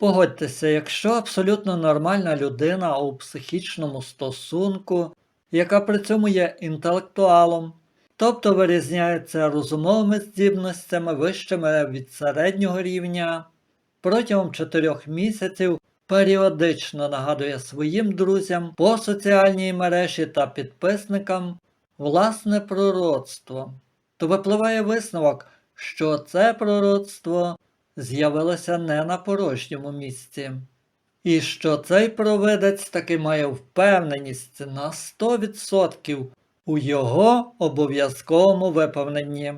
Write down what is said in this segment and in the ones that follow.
Погодьтеся, якщо абсолютно нормальна людина у психічному стосунку, яка при цьому є інтелектуалом, тобто вирізняється розумовими здібностями вищими від середнього рівня, протягом чотирьох місяців періодично нагадує своїм друзям по соціальній мережі та підписникам власне пророцтво, то випливає висновок, що це пророцтво з'явилося не на порожньому місці. І що цей провидець таки має впевненість на 100% у його обов'язковому виповненні.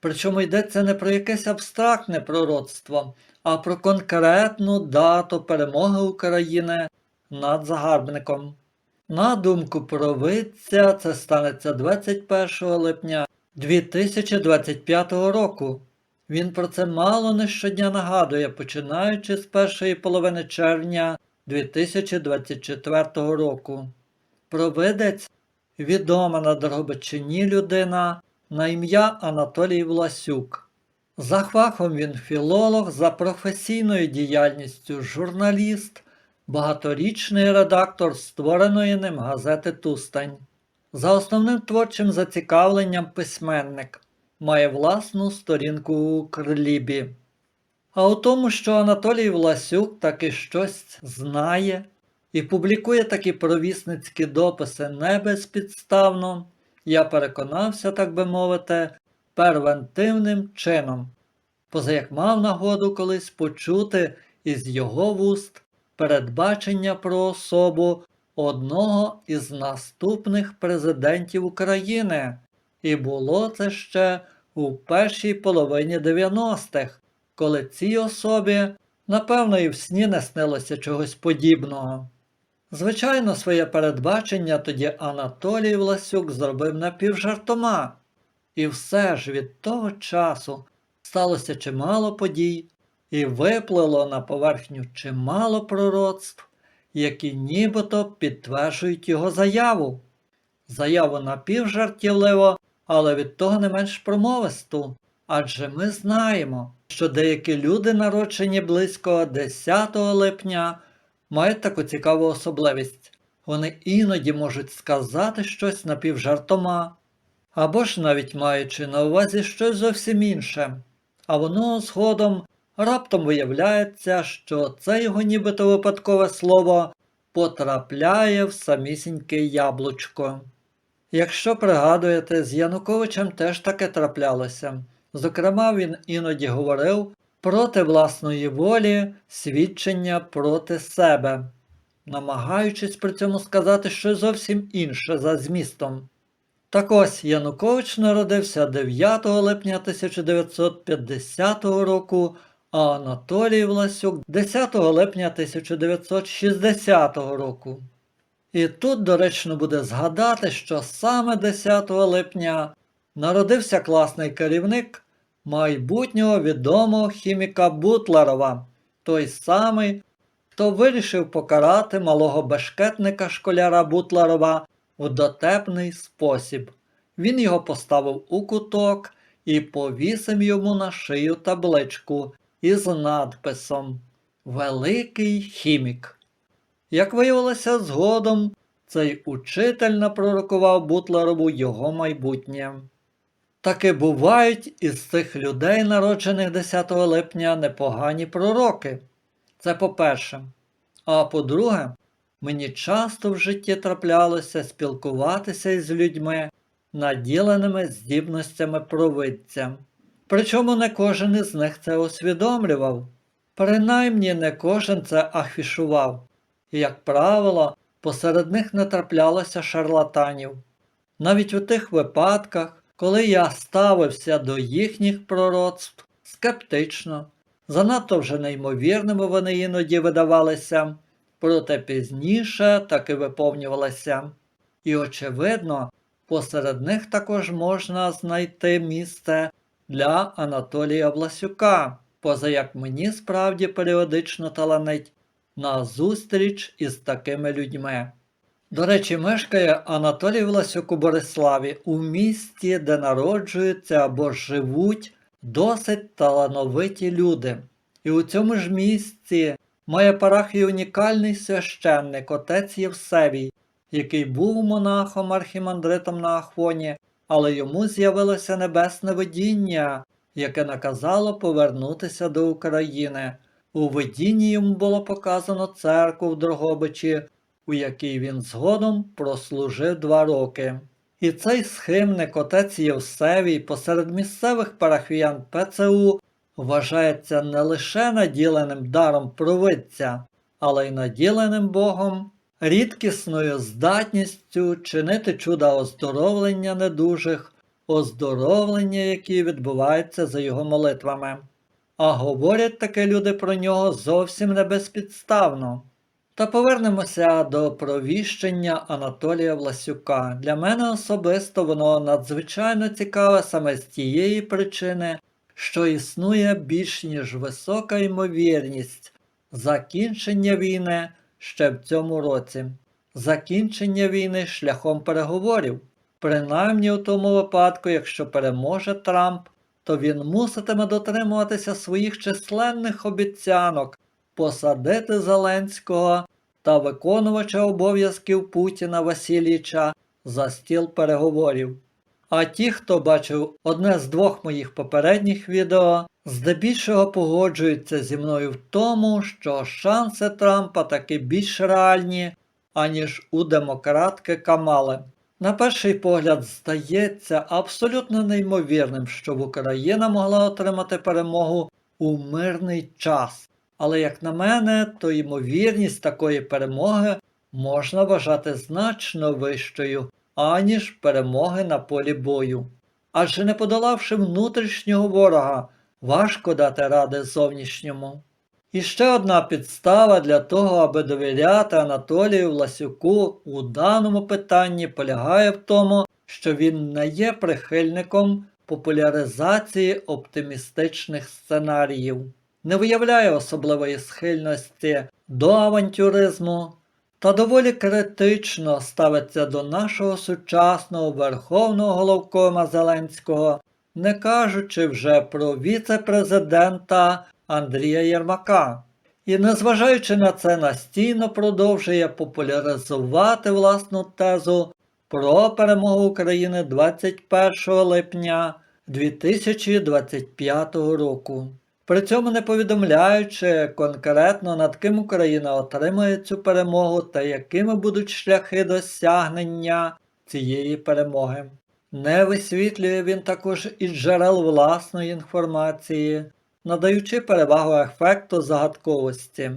Причому йдеться не про якесь абстрактне пророцтво, а про конкретну дату перемоги України над загарбником. На думку провидця, це станеться 21 липня 2025 року. Він про це мало не щодня нагадує, починаючи з першої половини червня 2024 року. Провидець відома на Дрогобичині людина на ім'я Анатолій Власюк. За фахом він філолог, за професійною діяльністю журналіст, багаторічний редактор створеної ним газети Тустань. За основним творчим зацікавленням письменник має власну сторінку у Укрлібі. А у тому, що Анатолій Власюк таки щось знає і публікує такі провісницькі дописи не безпідставно, я переконався, так би мовити, первентивним чином, поза як мав нагоду колись почути із його вуст передбачення про особу одного із наступних президентів України. І було це ще у першій половині 90-х, коли цій особі, напевно, і в сні не снилося чогось подібного. Звичайно, своє передбачення тоді Анатолій Власюк зробив напівжартома. І все ж від того часу сталося чимало подій і виплило на поверхню чимало пророцтв, які нібито підтверджують його заяву. Заяву напівжартівливо, але від того не менш промовисту. Адже ми знаємо, що деякі люди, народжені близько 10 липня, мають таку цікаву особливість. Вони іноді можуть сказати щось напівжартома, або ж навіть маючи на увазі щось зовсім інше, а воно згодом раптом виявляється, що це його нібито випадкове слово потрапляє в самісіньке яблучко. Якщо пригадуєте, з Януковичем теж таке траплялося. Зокрема, він іноді говорив проти власної волі свідчення проти себе, намагаючись при цьому сказати щось зовсім інше за змістом. Так ось Янукович народився 9 липня 1950 року, а Анатолій Власюк 10 липня 1960 року. І тут доречно буде згадати, що саме 10 липня народився класний керівник майбутнього відомого хіміка Бутлерова, той самий, хто вирішив покарати малого бешкетника школяра Бутлерова в дотепний спосіб. Він його поставив у куток і повісив йому на шию табличку із надписом Великий хімік. Як виявилося згодом, цей учитель напророкував Бутлерову його майбутнє. Таки бувають із цих людей, народжених 10 липня, непогані пророки. Це по-перше. А по-друге, мені часто в житті траплялося спілкуватися із людьми, наділеними здібностями провидця. Причому не кожен із них це усвідомлював. Принаймні не кожен це афішував і, як правило, посеред них не траплялося шарлатанів. Навіть у тих випадках, коли я ставився до їхніх пророцтв скептично, занадто вже неймовірними вони іноді видавалися, проте пізніше таки виповнювалися. І, очевидно, посеред них також можна знайти місце для Анатолія Власюка, поза як мені справді періодично таланить на зустріч із такими людьми. До речі, мешкає Анатолій Власюк у Бориславі у місті, де народжуються або живуть досить талановиті люди. І у цьому ж місці має парафію унікальний священник, отець Євсевій, який був монахом архімандритом на Ахвоні, але йому з'явилося небесне видіння, яке наказало повернутися до України. У видінні йому було показано церкву в Дрогобичі, у якій він згодом прослужив два роки. І цей схимник отець Євсевій посеред місцевих парафіян ПЦУ вважається не лише наділеним даром провидця, але й наділеним Богом рідкісною здатністю чинити чуда оздоровлення недужих, оздоровлення, які відбуваються за його молитвами. А говорять таке люди про нього зовсім не безпідставно. Та повернемося до провіщення Анатолія Власюка. Для мене особисто воно надзвичайно цікаве саме з тієї причини, що існує більш ніж висока ймовірність закінчення війни ще в цьому році, закінчення війни шляхом переговорів. Принаймні у тому випадку, якщо переможе Трамп, то він муситиме дотримуватися своїх численних обіцянок посадити Зеленського та виконувача обов'язків Путіна Васильіча за стіл переговорів. А ті, хто бачив одне з двох моїх попередніх відео, здебільшого погоджуються зі мною в тому, що шанси Трампа таки більш реальні, аніж у демократки Камали. На перший погляд здається абсолютно неймовірним, щоб Україна могла отримати перемогу у мирний час. Але, як на мене, то ймовірність такої перемоги можна вважати значно вищою, аніж перемоги на полі бою. Адже не подолавши внутрішнього ворога, важко дати ради зовнішньому. І ще одна підстава для того, аби довіряти Анатолію Власюку у даному питанні полягає в тому, що він не є прихильником популяризації оптимістичних сценаріїв, не виявляє особливої схильності до авантюризму та доволі критично ставиться до нашого сучасного верховного головкома Зеленського, не кажучи вже про віце-президента Андрія Єрмака. І незважаючи на це, настійно продовжує популяризувати власну тезу про перемогу України 21 липня 2025 року. При цьому не повідомляючи конкретно над ким Україна отримає цю перемогу та якими будуть шляхи досягнення цієї перемоги. Не висвітлює він також і джерел власної інформації, надаючи перевагу ефекту загадковості.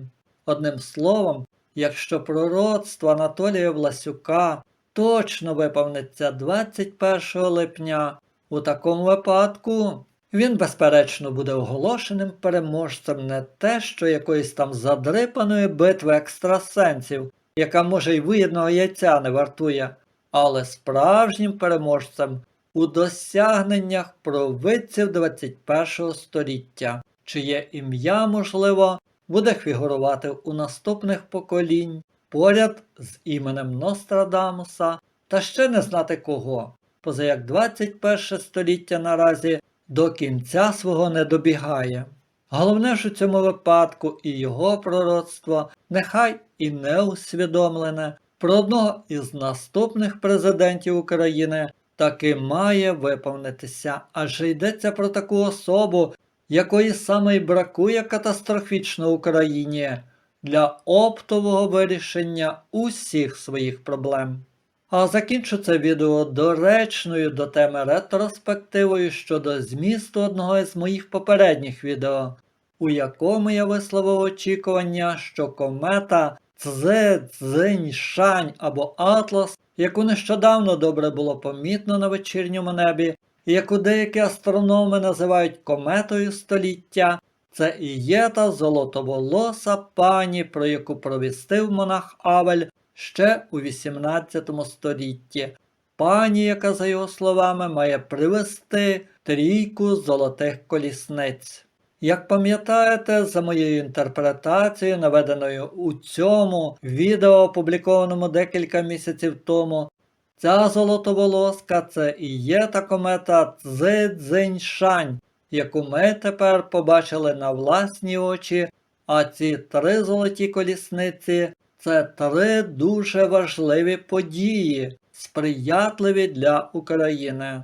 Одним словом, якщо пророцтво Анатолія Власюка точно виповниться 21 липня, у такому випадку він, безперечно, буде оголошеним переможцем не те, що якоїсь там задрипаної битви екстрасенсів, яка може й виєдного яйця не вартує, але справжнім переможцем у досягненнях провидців 21 століття, чиє ім'я, можливо, буде фігурувати у наступних поколінь поряд з іменем Нострадамуса та ще не знати кого, поза як 21 століття наразі до кінця свого не добігає. Головне ж у цьому випадку і його пророцтво нехай і не усвідомлене про одного із наступних президентів України таки має виповнитися, адже йдеться про таку особу, якої саме й бракує катастрофічно Україні для оптового вирішення усіх своїх проблем. А закінчу це відео доречною до теми ретроспективою щодо змісту одного із моїх попередніх відео, у якому я висловив очікування, що комета Цзе Цзинь Шань або Атлас, яку нещодавно добре було помітно на вечірньому небі, і яку деякі астрономи називають кометою століття, це і є та золотоволоса пані, про яку провістив монах Авель ще у 18 столітті. Пані, яка, за його словами, має привести трійку золотих колісниць. Як пам'ятаєте, за моєю інтерпретацією, наведеною у цьому відео, опублікованому декілька місяців тому, ця золотоволоска це і є та комета Цзи-Цзинь-Шань, яку ми тепер побачили на власні очі а ці три золоті колісниці це три дуже важливі події, сприятливі для України.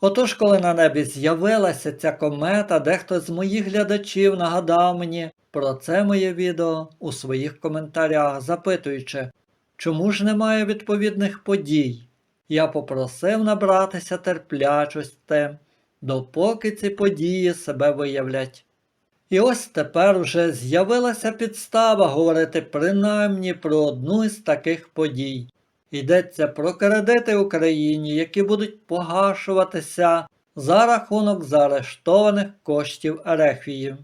Отож, коли на небі з'явилася ця комета, дехто з моїх глядачів нагадав мені про це моє відео у своїх коментарях, запитуючи, чому ж немає відповідних подій. Я попросив набратися терплячості, допоки ці події себе виявлять. І ось тепер вже з'явилася підстава говорити принаймні про одну із таких подій. Йдеться про кредити Україні, які будуть погашуватися за рахунок заарештованих коштів Ерефії.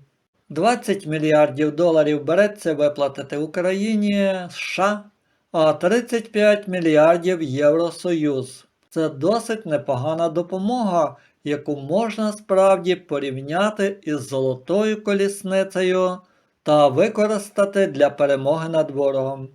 20 мільярдів доларів береться виплатити Україні США, а 35 мільярдів Євросоюз. Це досить непогана допомога, яку можна справді порівняти із золотою колісницею та використати для перемоги над ворогом.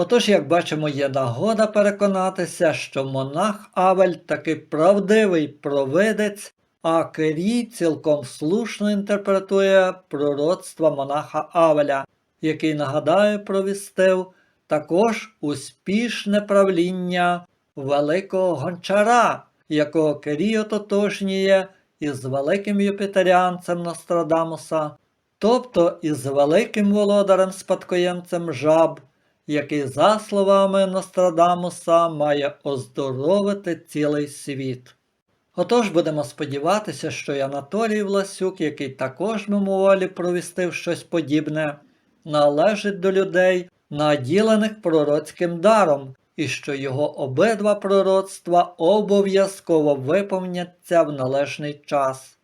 Отож, як бачимо, є нагода переконатися, що монах Авель таки правдивий провидець, а Керій цілком слушно інтерпретує пророцтва монаха Авеля, який, нагадаю, провістив також успішне правління великого гончара, якого Керій ототожнює із великим юпітеріанцем Нострадамуса, тобто із великим володарем спадкоємцем жаб, який, за словами Нострадамуса, має оздоровити цілий світ. Отож будемо сподіватися, що і Анатолій Власюк, який також мимоволі провістив щось подібне, належить до людей, наділених пророцьким даром, і що його обидва пророцтва обов'язково виповняться в належний час.